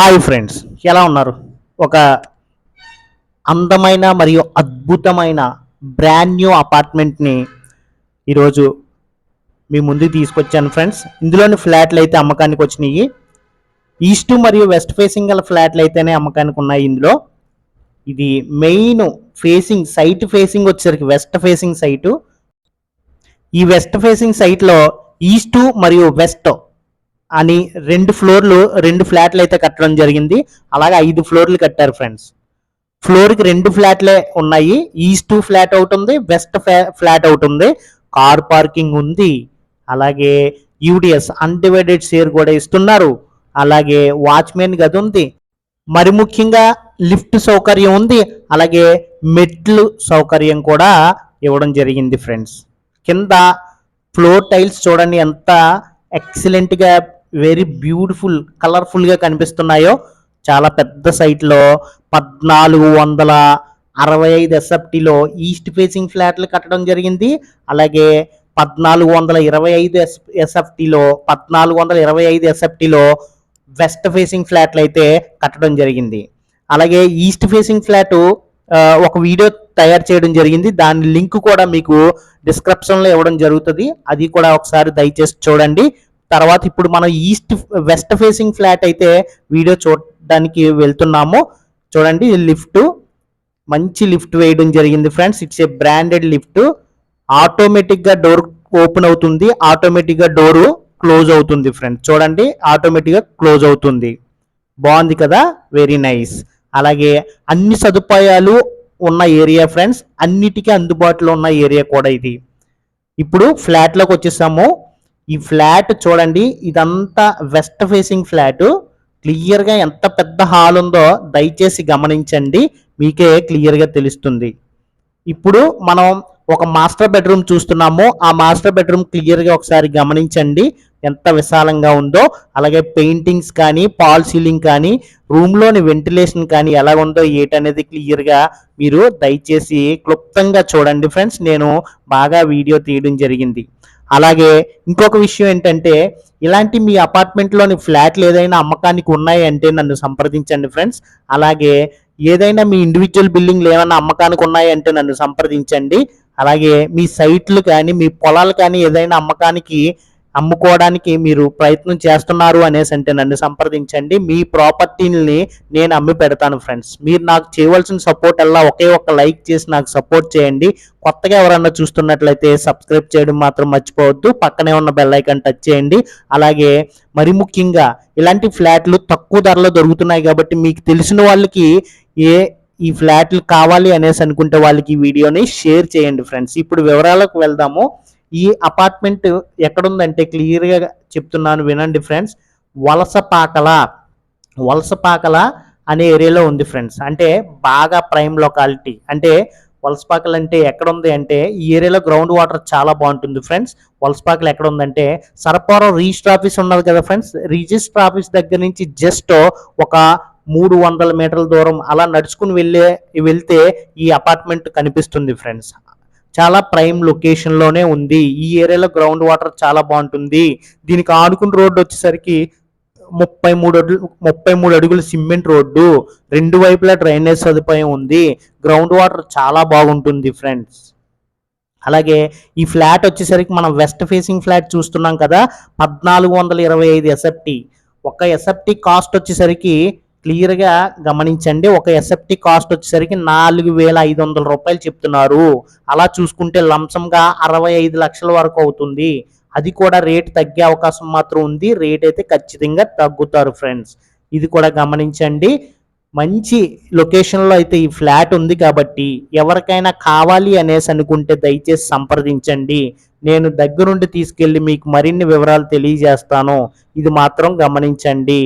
Hi friends ఎలా ఉన్నారు? ఒక అందమైన మరియు అద్భుతమైన బ్రాండ్ న్యూ అపార్ట్మెంట్ని ఈరోజు మీ ముందుకు తీసుకొచ్చాను ఫ్రెండ్స్. ఇందులోని ఫ్లాట్లు అయితే అమ్మకానికి వచ్చినాయి. ఈస్ట్ మరియు వెస్ట్ ఫేసింగ్ గల ఫ్లాట్లు అయితేనే అమ్మకానికి ఉన్నాయి ఇందులో. ఇది మెయిన్ ఫేసింగ్ సైట్ ఫేసింగ్ వచ్చేసరికి వెస్ట్ ఫేసింగ్ సైటు ఈ వెస్ట్ ఫేసింగ్ సైట్లో ఈస్ట్ మరియు వెస్ట్ అని రెండు ఫ్లోర్లు రెండు ఫ్లాట్లు అయితే కట్టడం జరిగింది. అలాగే ఐదు ఫ్లోర్లు కట్టారు ఫ్రెండ్స్. ఫ్లోర్కి రెండు ఫ్లాట్లే ఉన్నాయి. ఈస్ట్ ఫ్లాట్ ఒకటి ఉంది వెస్ట్ ఫ్లాట్ ఒకటి ఉంది. కార్ పార్కింగ్ ఉంది. అలాగే యూడిఎస్ అన్డివైడెడ్ షేర్ కూడా ఇస్తున్నారు. అలాగే వాచ్మెన్ గది ఉంది. మరి ముఖ్యంగా లిఫ్ట్ సౌకర్యం ఉంది. అలాగే మెట్లు సౌకర్యం కూడా ఇవ్వడం జరిగింది ఫ్రెండ్స్. కింద ఫ్లోర్ టైల్స్ చూడండి ఎంత ఎక్సలెంట్గా వెరీ బ్యూటిఫుల్ కలర్ఫుల్గా కనిపిస్తున్నాయో. చాలా పెద్ద సైట్లో పద్నాలుగు వందల అరవై ఐదు ఎస్ఎఫ్టీలో ఈస్ట్ ఫేసింగ్ ఫ్లాట్లు కట్టడం జరిగింది. అలాగే పద్నాలుగు వందల ఇరవై ఐదు ఎస్ ఎస్ఎఫ్టీలో పద్నాలుగు వందల ఇరవై ఐదు ఎస్ఎఫ్టీలో వెస్ట్ ఫేసింగ్ ఫ్లాట్లు అయితే కట్టడం జరిగింది. అలాగే ఈస్ట్ ఫేసింగ్ ఫ్లాట్ ఒక వీడియో తయారు చేయడం జరిగింది. దాని లింక్ కూడా మీకు డిస్క్రిప్షన్లో ఇవ్వడం జరుగుతుంది. అది కూడా ఒకసారి దయచేసి చూడండి. తర్వాత ఇప్పుడు మనం ఈస్ట్ వెస్ట్ ఫేసింగ్ ఫ్లాట్ అయితే వీడియో చూడడానికి వెళ్తున్నాము. చూడండి లిఫ్ట్. మంచి లిఫ్ట్ వేయడం జరిగింది friends. It's a branded lift ఆటోమేటిక్గా డోర్ ఓపెన్ అవుతుంది. ఆటోమేటిక్గా డోరు క్లోజ్ అవుతుంది ఫ్రెండ్స్. చూడండి ఆటోమేటిక్గా క్లోజ్ అవుతుంది. బాగుంది కదా? వెరీ నైస్ అలాగే అన్ని సదుపాయాలు ఉన్న ఏరియా ఫ్రెండ్స్. అన్నిటికీ అందుబాటులో ఉన్న ఏరియా కూడా ఇది. ఇప్పుడు ఫ్లాట్లోకి వచ్చేసాము. ఈ ఫ్లాట్ చూడండి ఇదంతా వెస్ట్ ఫేసింగ్ ఫ్లాట్. క్లియర్గా ఎంత పెద్ద హాల్ ఉందో దయచేసి గమనించండి మీకే క్లియర్గా తెలుస్తుంది. ఇప్పుడు మనం ఒక మాస్టర్ బెడ్రూమ్ చూస్తున్నాము. ఆ మాస్టర్ బెడ్రూమ్ క్లియర్గా ఒకసారి గమనించండి ఎంత విశాలంగా ఉందో. అలాగే పెయింటింగ్స్ కానీ పాల్ సీలింగ్ కానీ రూమ్లోని వెంటిలేషన్ కానీ ఎలా ఉందో ఏటనేది క్లియర్గా మీరు దయచేసి క్లుప్తంగా చూడండి ఫ్రెండ్స్. నేను బాగా వీడియో తీయడం జరిగింది. అలాగే ఇంకొక విషయం ఏంటంటే ఇలాంటి మీ అపార్ట్మెంట్లోని ఫ్లాట్లు ఏదైనా అమ్మకానికి ఉన్నాయి అంటే నన్ను సంప్రదించండి ఫ్రెండ్స్ అలాగే ఏదైనా మీ ఇండివిజువల్ బిల్డింగ్లు ఏమైనా అమ్మకానికి ఉన్నాయంటే నన్ను సంప్రదించండి. అలాగే మీ సైట్లు కానీ మీ పొలాలు కానీ ఏదైనా అమ్మకానికి అమ్ముకోవడానికి మీరు ప్రయత్నం చేస్తున్నారు అనేసి అంటే నన్ను సంప్రదించండి. మీ ప్రాపర్టీని నేను అమ్మి పెడతాను ఫ్రెండ్స్. మీరు నాకు చేయవలసిన సపోర్ట్ అలా ఒకే ఒక్క లైక్ చేసి నాకు సపోర్ట్ చేయండి. కొత్తగా ఎవరన్నా చూస్తున్నట్లయితే సబ్స్క్రైబ్ చేయడం మాత్రం మర్చిపోవద్దు. పక్కనే ఉన్న బెల్ ఐకాన్ టచ్ చేయండి. అలాగే మరి ముఖ్యంగా ఇలాంటి ఫ్లాట్లు తక్కువ ధరలో దొరుకుతున్నాయి కాబట్టి మీకు తెలిసిన వాళ్ళకి ఏ ఈ ఫ్లాట్లు కావాలి అనేసి అనుకుంటే వాళ్ళకి ఈ వీడియోని షేర్ చేయండి ఫ్రెండ్స్. ఇప్పుడు వివరాలకు వెళ్దాము. ఈ అపార్ట్మెంట్ ఎక్కడుందంటే క్లియర్గా చెప్తున్నాను వినండి ఫ్రెండ్స్. వలసపాకల వలసపాకల అనే ఏరియాలో ఉంది ఫ్రెండ్స్. అంటే బాగా ప్రైమ్ లొకాలిటీ. అంటే వలసపాకలు అంటే ఎక్కడ ఉంది అంటే ఈ ఏరియాలో గ్రౌండ్ వాటర్ చాలా బాగుంటుంది ఫ్రెండ్స్. వలసపాకలు ఎక్కడ ఉందంటే సరఫరా రిజిస్టర్ ఆఫీస్ ఉన్నది కదా ఫ్రెండ్స్. రిజిస్టర్ ఆఫీస్ దగ్గర నుంచి జస్ట్ ఒక మూడు వందల మీటర్ల దూరం అలా నడుచుకుని వెళ్ళే వెళ్తే ఈ అపార్ట్మెంట్ కనిపిస్తుంది ఫ్రెండ్స్. చాలా ప్రైమ్ లొకేషన్లోనే ఉంది. ఈ ఏరియాలో గ్రౌండ్ వాటర్ చాలా బాగుంటుంది. దీనికి ఆడుకున్న రోడ్డు వచ్చేసరికి ముప్పై మూడు అడుగులు ముప్పై మూడు అడుగుల సిమెంట్ రోడ్డు. రెండు వైపులా డ్రైనేజ్ సదుపాయం ఉంది. గ్రౌండ్ వాటర్ చాలా బాగుంటుంది ఫ్రెండ్స్ అలాగే ఈ ఫ్లాట్ వచ్చేసరికి మనం వెస్ట్ ఫేసింగ్ ఫ్లాట్ చూస్తున్నాం కదా పద్నాలుగు వందల ఇరవై ఐదు ఎస్ఎఫ్టీ ఒక ఎస్ఎఫ్టీ కాస్ట్ వచ్చేసరికి క్లియర్గా గమనించండి. ఒక ఎస్ఎఫ్టీ కాస్ట్ వచ్చేసరికి నాలుగు వేల ఐదు వందల రూపాయలు చెప్తున్నారు. అలా చూసుకుంటే లంసంగా అరవై ఐదు లక్షల వరకు అవుతుంది. అది కూడా రేట్ తగ్గే అవకాశం మాత్రం ఉంది. రేట్ అయితే ఖచ్చితంగా తగ్గుతారు ఫ్రెండ్స్. ఇది కూడా గమనించండి. మంచి లొకేషన్లో అయితే ఈ ఫ్లాట్ ఉంది కాబట్టి ఎవరికైనా కావాలి అనేసి అనుకుంటే దయచేసి సంప్రదించండి. నేను దగ్గరుండి తీసుకెళ్ళి మీకు మరిన్ని వివరాలు తెలియజేస్తాను. ఇది మాత్రం గమనించండి.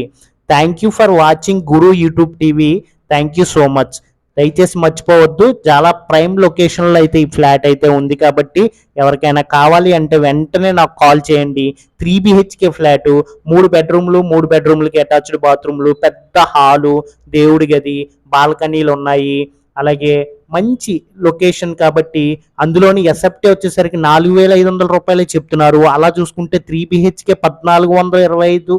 Thank you for watching Guru YouTube TV thank you so much దయచేసి మర్చిపోవద్దు. చాలా ప్రైమ్ లొకేషన్లో అయితే ఈ ఫ్లాట్ అయితే ఉంది కాబట్టి ఎవరికైనా కావాలి అంటే వెంటనే నాకు కాల్ చేయండి. త్రీ బిహెచ్కే ఫ్లాటు మూడు బెడ్రూమ్లు మూడు బెడ్రూమ్లకి అటాచ్డ్ బాత్రూమ్లు పెద్ద హాలు దేవుడి గది బాల్కనీలు ఉన్నాయి. అలాగే మంచి లొకేషన్ కాబట్టి అందులోని ఎస్ఎఫ్టీ వచ్చేసరికి నాలుగు వేల ఐదు వందల రూపాయలే చెప్తున్నారు. అలా చూసుకుంటే త్రీ బిహెచ్కే పద్నాలుగు వందల ఇరవై ఐదు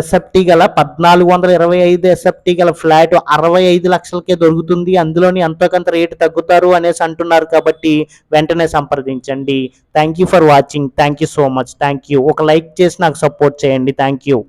ఎస్ఎఫ్టీ గల పద్నాలుగు వందల ఇరవై ఐదు ఎస్ఎఫ్టీ గల ఫ్లాట్ అరవై ఐదు లక్షలకే దొరుకుతుంది. అందులోని ఎంతో కొంత రేటు తగ్గుతారు అనేసి అంటున్నారు కాబట్టి వెంటనే సంప్రదించండి. Thank you for watching thank you so much thank you ఒక లైక్ చేసి నాకు సపోర్ట్ చేయండి. Thank you